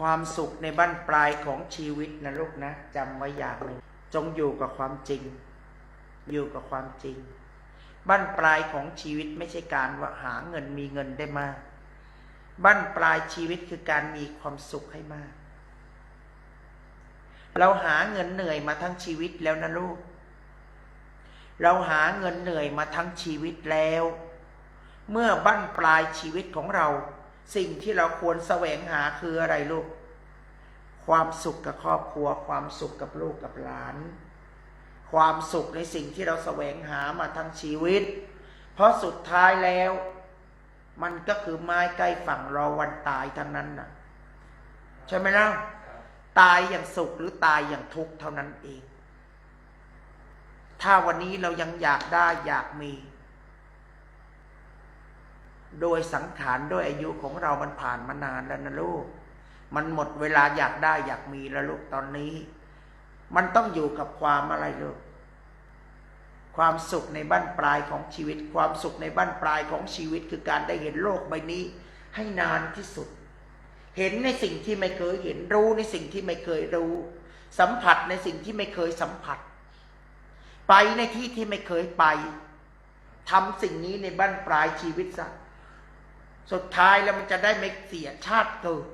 ความสุขในบั้นปลายของชีวิตนะลูกนะจำไว้อย่างหนึ่งจงอยู่กับความจริง อยู่กับความจริง บั้นปลายของชีวิตไม่ใช่การว่าหาเงินมีเงินได้มาก บั้นปลายชีวิตคือการมีความสุขให้มาก เราหาเงินเหนื่อยมาทั้งชีวิตแล้วนะลูก เราหาเงินเหนื่อยมาทั้งชีวิตแล้ว เมื่อบั้นปลายชีวิตของเรา สิ่งที่เราควรแสวงหาคืออะไรลูก ความสุขกับครอบครัว ความสุขกับลูกกับหลาน ความสุขในสิ่งที่เราแสวงหามาทั้งชีวิต เพราะสุดท้ายแล้ว มันก็คือไม้ใกล้ฝั่งรอวันตายทั้งนั้นน่ะ ใช่ไหมล่ะตายอย่างสุขหรือตายอย่างทุกข์เท่านั้นเอง ถ้าวันนี้เรายังอยากได้อยากมี โดยสังขารด้วยอายุของเรามันผ่านมานานแล้วนะลูก มันหมดเวลาอยากได้อยากมีแล้วลูกตอนนี้ มันต้องอยู่กับความอะไรลูก ความสุขในบั้นปลายของชีวิต ความสุขในบั้นปลายของชีวิตคือการได้เห็นโลกใบนี้ ให้นานที่สุด เห็นในสิ่งที่ไม่เคยเห็นรู้ในสิ่งที่ไม่เคยรู้ สัมผัสในสิ่งที่ไม่เคยสัมผัส ไปในที่ที่ไม่เคยไปทำสิ่งนี้ในบั้นปลายชีวิตซะ สุดท้ายแล้วมันจะได้ไม่เสียชาติเกิด